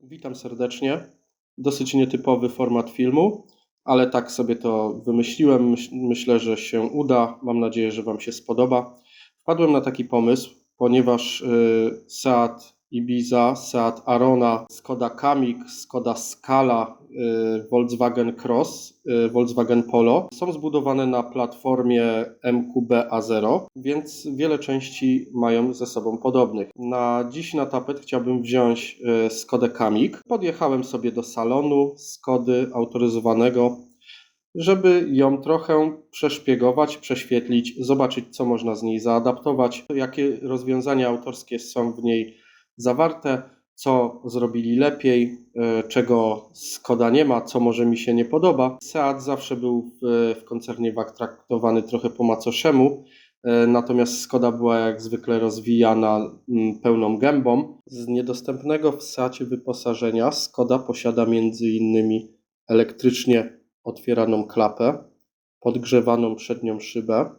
Witam serdecznie. Dosyć nietypowy format filmu, ale tak sobie to wymyśliłem. Myśl- Myślę, że się uda. Mam nadzieję, że Wam się spodoba. Wpadłem na taki pomysł, ponieważ y, Seat Ibiza, Seat Arona, Skoda Kamiq, Skoda Scala, y, Volkswagen Cross, y, Volkswagen Polo są zbudowane na platformie MQB A0, więc wiele części mają ze sobą podobnych. Na dziś na tapet chciałbym wziąć y, Skodę Kamiq. Podjechałem sobie do salonu Skody autoryzowanego żeby ją trochę przeszpiegować, prześwietlić, zobaczyć, co można z niej zaadaptować, jakie rozwiązania autorskie są w niej zawarte, co zrobili lepiej, e, czego Skoda nie ma, co może mi się nie podoba. Seat zawsze był w, w koncernie WAG traktowany trochę po macoszemu, e, natomiast Skoda była jak zwykle rozwijana mm, pełną gębą. Z niedostępnego w Seacie wyposażenia Skoda posiada innymi elektrycznie otwieraną klapę, podgrzewaną przednią szybę,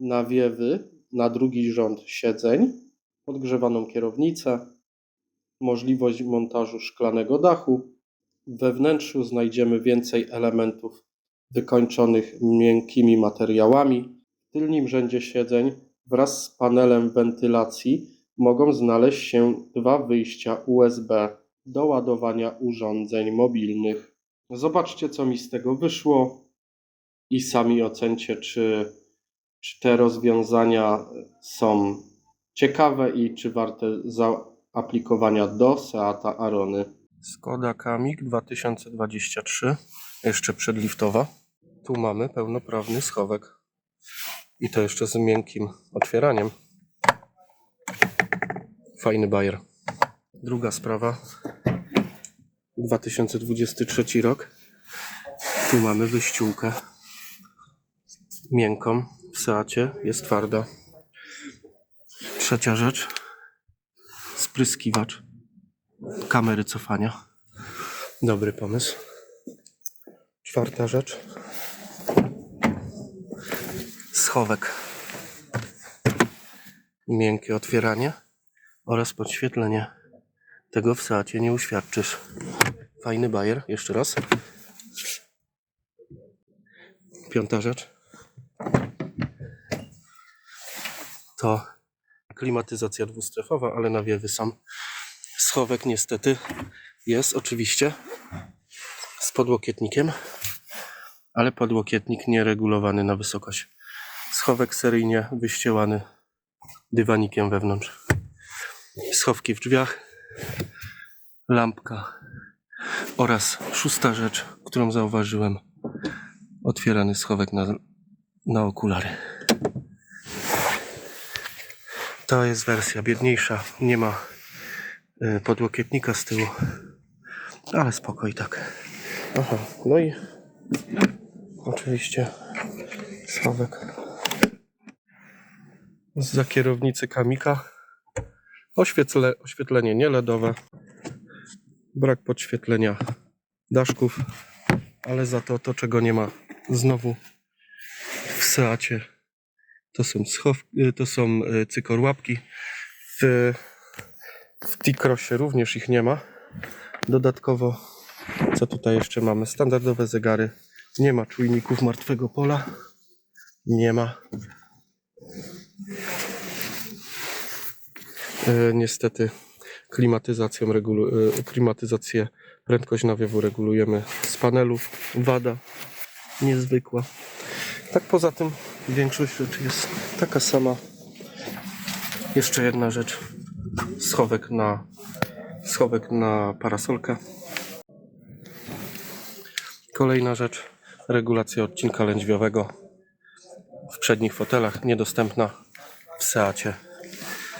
nawiewy na drugi rząd siedzeń, podgrzewaną kierownicę, możliwość montażu szklanego dachu. We wnętrzu znajdziemy więcej elementów wykończonych miękkimi materiałami. W tylnym rzędzie siedzeń wraz z panelem wentylacji mogą znaleźć się dwa wyjścia USB do ładowania urządzeń mobilnych. Zobaczcie, co mi z tego wyszło i sami ocencie, czy, czy te rozwiązania są ciekawe i czy warte zaaplikowania do Seata Arony. Skoda Kamiq 2023, jeszcze przedliftowa. Tu mamy pełnoprawny schowek. I to jeszcze z miękkim otwieraniem. Fajny bajer. Druga sprawa. 2023 rok. Tu mamy wyściółkę miękką w Seacie. Jest twarda. Trzecia rzecz. Spryskiwacz kamery cofania. Dobry pomysł. Czwarta rzecz. Schowek. Miękkie otwieranie oraz podświetlenie. Tego w Seacie nie uświadczysz. Fajny bajer, jeszcze raz. Piąta rzecz. To klimatyzacja dwustrefowa, ale nawiewy są. Schowek niestety jest oczywiście z podłokietnikiem, ale podłokietnik nie regulowany na wysokość. Schowek seryjnie wyścielany dywanikiem wewnątrz. Schowki w drzwiach, lampka oraz szósta rzecz, którą zauważyłem, otwierany schowek na, na okulary. To jest wersja biedniejsza, nie ma y, podłokietnika z tyłu, ale spoko i tak. Aha, no i oczywiście schowek za kierownicy Kamika. Oświetle, oświetlenie nie LEDowe, brak podświetlenia daszków, ale za to to, czego nie ma znowu w Seacie, to są, schow, y, to są y, cykorłapki. W, w T-Crossie również ich nie ma. Dodatkowo, co tutaj jeszcze mamy? Standardowe zegary. Nie ma czujników martwego pola. Nie ma. E, niestety klimatyzacją regulu- klimatyzację, prędkość nawiewu regulujemy z panelu. Wada niezwykła. Tak poza tym większość rzeczy jest taka sama. Jeszcze jedna rzecz. Schowek na, schowek na parasolkę. Kolejna rzecz. Regulacja odcinka lędźwiowego w przednich fotelach. Niedostępna w Seacie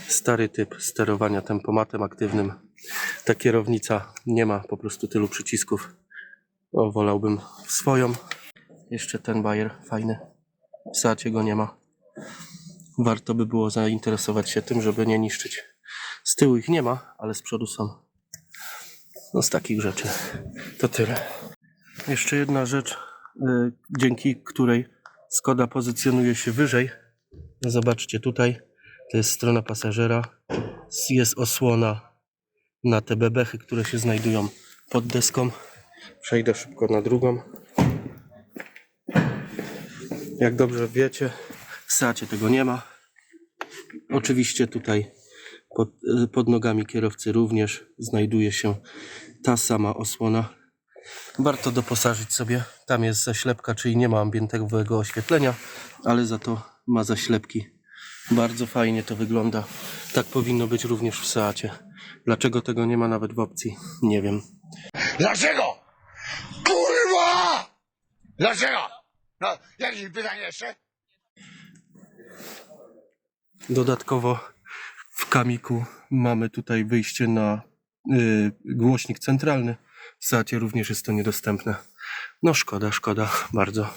stary typ sterowania tempomatem aktywnym. Ta kierownica nie ma po prostu tylu przycisków. O, wolałbym swoją. Jeszcze ten bajer fajny. W Seacie go nie ma. Warto by było zainteresować się tym, żeby nie niszczyć. Z tyłu ich nie ma, ale z przodu są. No z takich rzeczy to tyle. Jeszcze jedna rzecz, y, dzięki której Skoda pozycjonuje się wyżej. Zobaczcie tutaj, to jest strona pasażera. Jest osłona na te bebechy, które się znajdują pod deską. Przejdę szybko na drugą. Jak dobrze wiecie, w Seacie tego nie ma. Oczywiście tutaj pod, pod nogami kierowcy również znajduje się ta sama osłona. Warto doposażyć sobie. Tam jest zaślepka, czyli nie ma ambientowego oświetlenia, ale za to ma zaślepki. Bardzo fajnie to wygląda. Tak powinno być również w Seacie. Dlaczego tego nie ma nawet w opcji? Nie wiem. Dlaczego? Kurwa! Dlaczego? No, jakieś pytanie jeszcze? Dodatkowo w Kamiku mamy tutaj wyjście na y, głośnik centralny. W Seacie również jest to niedostępne. No szkoda, szkoda bardzo.